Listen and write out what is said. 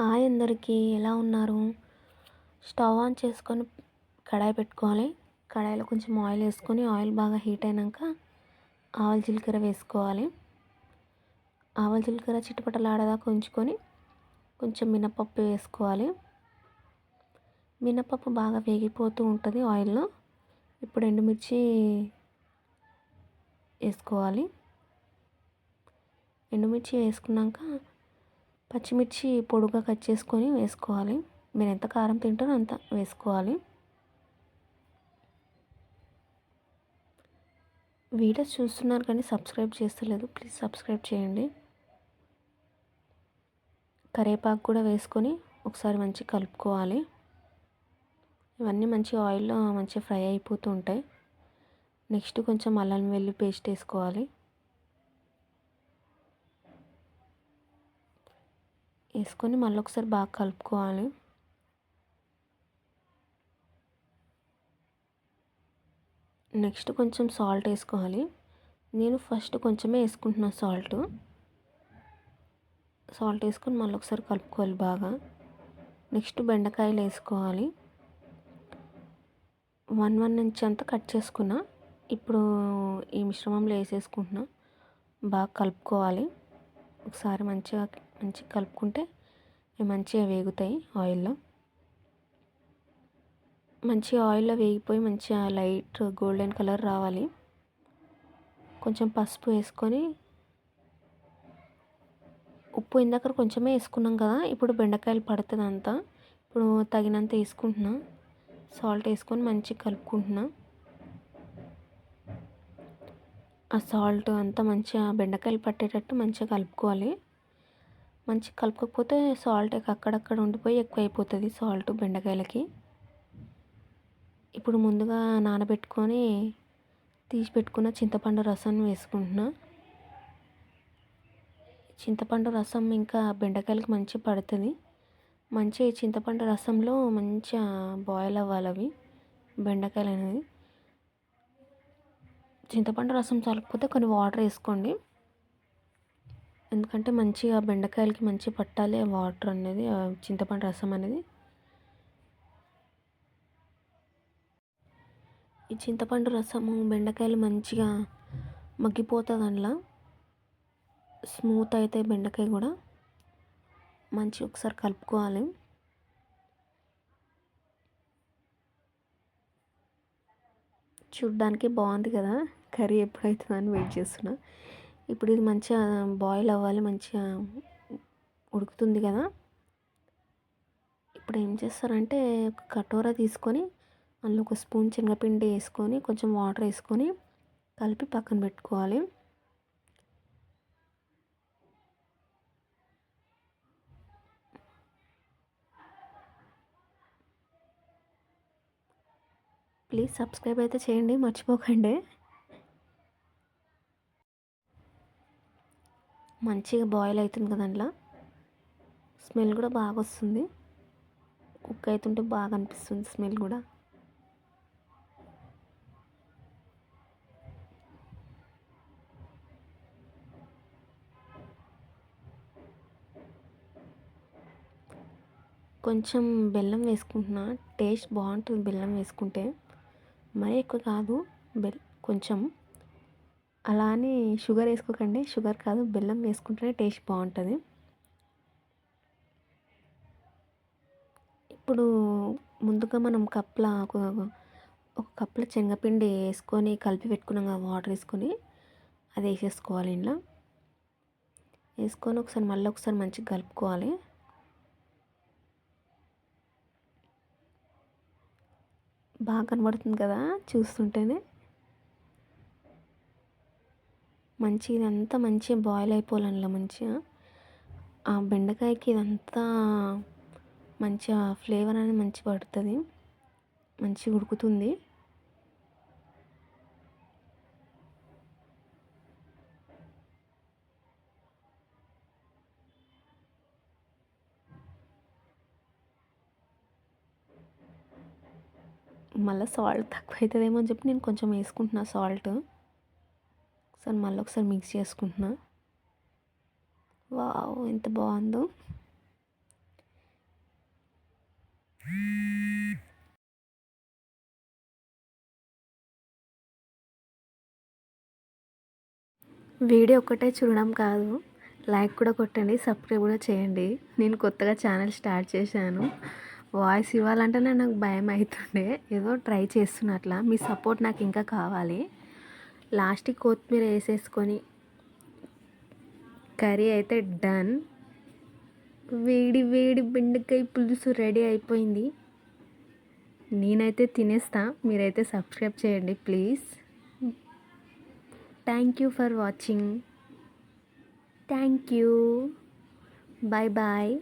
Hi అందరికీ ఎలా ఉన్నారు? స్టవ్ ఆన్ చేసుకొని కడాయి పెట్టుకోవాలి. కడాయిలో కొంచెం ఆయిల్ వేసుకొని ఆయిల్ బాగా హీట్ అయినాక ఆవల జీలకర్ర వేసుకోవాలి. ఆవల జీలకర్ర చిటపటలాడదాకా ఉంచుకొని కొంచెం మినపప్పు వేసుకోవాలి. మినపప్పు బాగా వేగిపోతూ ఉంటుంది ఆయిల్లో. ఇప్పుడు ఎండుమిర్చి వేసుకోవాలి. ఎండుమిర్చి వేసుకున్నాక పచ్చిమిర్చి పొడుగా కట్ చేసుకొని వేసుకోవాలి. మీరు ఎంత కారం తింటారో అంత వేసుకోవాలి. వీడియోస్ చూస్తున్నారు కానీ సబ్స్క్రైబ్ చేస్తలేదు. ప్లీజ్ సబ్స్క్రైబ్ చేయండి. కరివేపాకు కూడా వేసుకొని ఒకసారి మంచిగా కలుపుకోవాలి. ఇవన్నీ మంచి ఆయిల్లో మంచిగా ఫ్రై అయిపోతూ ఉంటాయి. నెక్స్ట్ కొంచెం అల్లం వెల్లి పేస్ట్ వేసుకోవాలి. వేసుకొని మళ్ళీ ఒకసారి బాగా కలుపుకోవాలి. నెక్స్ట్ కొంచెం సాల్ట్ వేసుకోవాలి. నేను ఫస్ట్ కొంచెమే వేసుకుంటున్నాను సాల్ట్. సాల్ట్ వేసుకొని మళ్ళీ ఒకసారి కలుపుకోవాలి బాగా. నెక్స్ట్ బెండకాయలు వేసుకోవాలి. వన్ వన్ ఇంచ్ అంతా కట్ చేసుకున్నా. ఇప్పుడు ఈ మిశ్రమంలో వేసేసుకుంటున్నా. బాగా కలుపుకోవాలి. ఒకసారి మంచిగా మంచిగా కలుపుకుంటే అవి మంచిగా వేగుతాయి ఆయిల్లో. మంచిగా ఆయిల్లో వేగిపోయి మంచిగా లైట్ గోల్డెన్ కలర్ రావాలి. కొంచెం పసుపు వేసుకొని ఉప్పు ఇందాక కొంచెమే వేసుకున్నాం కదా ఇప్పుడు బెండకాయలు పడుతుంది అంతా. ఇప్పుడు తగినంత వేసుకుంటున్నా. సాల్ట్ వేసుకొని మంచిగా కలుపుకుంటున్నా. ఆ సాల్ట్ అంతా మంచిగా బెండకాయలు పట్టేటట్టు మంచిగా కలుపుకోవాలి. మంచిగా కలుపుకోకపోతే సాల్ట్ అక్కడక్కడ ఉండిపోయి ఎక్కువ అయిపోతుంది సాల్ట్ బెండకాయలకి. ఇప్పుడు ముందుగా నానబెట్టుకొని తీసి పెట్టుకున్న చింతపండు రసం వేసుకుంటున్నా. చింతపండు రసం ఇంకా బెండకాయలకి మంచి పడుతుంది. మంచి చింతపండు రసంలో మంచిగా బాయిల్ అవ్వాలి అవి బెండకాయలు అనేది చింతపండు రసం చాలకపోతే కొన్ని వాటర్ వేసుకోండి. ఎందుకంటే మంచిగా బెండకాయలకి మంచిగా పట్టాలి వాటర్ అనేది చింతపండు రసం అనేది. ఈ చింతపండు రసము బెండకాయలు మంచిగా మగ్గిపోతుంది అందులో. స్మూత్ అయితే బెండకాయ కూడా. మంచిగా ఒకసారి కలుపుకోవాలి. చూడ్డానికి బాగుంది కదా. కర్రీ ఎప్పుడైతుందని వెయిట్ చేస్తున్నా. ఇప్పుడు ఇది మంచిగా బాయిల్ అవ్వాలి మంచిగా ఉడుకుతుంది కదా. ఇప్పుడు ఏం చేస్తారంటే ఒక కటోరా తీసుకొని అందులో ఒక స్పూన్ శనగపిండి వేసుకొని కొంచెం వాటర్ వేసుకొని కలిపి పక్కన పెట్టుకోవాలి. ప్లీజ్ సబ్స్క్రైబ్ అయితే చేయండి మర్చిపోకండి. మంచిగా బాయిల్ అవుతుంది కదా అందులో. స్మెల్ కూడా బాగా వస్తుంది. కుక్ అవుతుంటే బాగా అనిపిస్తుంది స్మెల్ కూడా. కొంచెం బెల్లం వేసుకుంటున్నా. టేస్ట్ బాగుంటుంది బెల్లం వేసుకుంటే. మరీ ఎక్కువ కాదు బెల్ కొంచెం. అలా అని షుగర్ వేసుకోకండి. షుగర్ కాదు బెల్లం వేసుకుంటేనే టేస్ట్ బాగుంటుంది. ఇప్పుడు ముందుగా మనం కప్ల ఒక కప్లో శనగపిండి వేసుకొని కలిపి పెట్టుకున్నాం కదా వాటర్ వేసుకొని అది వేసేసుకోవాలి ఇంట్లో వేసుకొని ఒకసారి మళ్ళీ ఒకసారి మంచిగా కలుపుకోవాలి. బాగా కనబడుతుంది కదా చూస్తుంటేనే. మంచిగా ఇదంతా మంచిగా బాయిల్ అయిపోవాలి మంచిగా. ఆ బెండకాయకి ఇదంతా మంచిగా ఫ్లేవర్ అనేది మంచి పడుతుంది. మంచిగా ఉడుకుతుంది. మళ్ళీ సాల్ట్ తక్కువ అవుతుందేమో అని చెప్పి నేను కొంచెం వేసుకుంటున్నా సాల్ట్ ఒకసారి మళ్ళీ ఒకసారి మిక్స్ చేసుకుంటున్నా. వావ్ ఎంత బాగుందో. వీడియో ఒక్కటే చూడడం కాదు లైక్ కూడా కొట్టండి సబ్స్క్రైబ్ కూడా చేయండి. నేను కొత్తగా ఛానల్ స్టార్ట్ చేశాను. వాయిస్ ఇవ్వాలంటేనే నాకు భయం అవుతుండే. ఏదో ట్రై చేస్తున్నట్లా. మీ సపోర్ట్ నాకు ఇంకా కావాలి. లాస్ట్కి కొత్తిమీర వేసేసుకొని కర్రీ అయితే డన్. వేడి వేడి బెండకాయ పులుసు రెడీ అయిపోయింది. నేనైతే తినేస్తా. మీరైతే సబ్స్క్రైబ్ చేయండి please. Thank you for watching. Thank you. Bye bye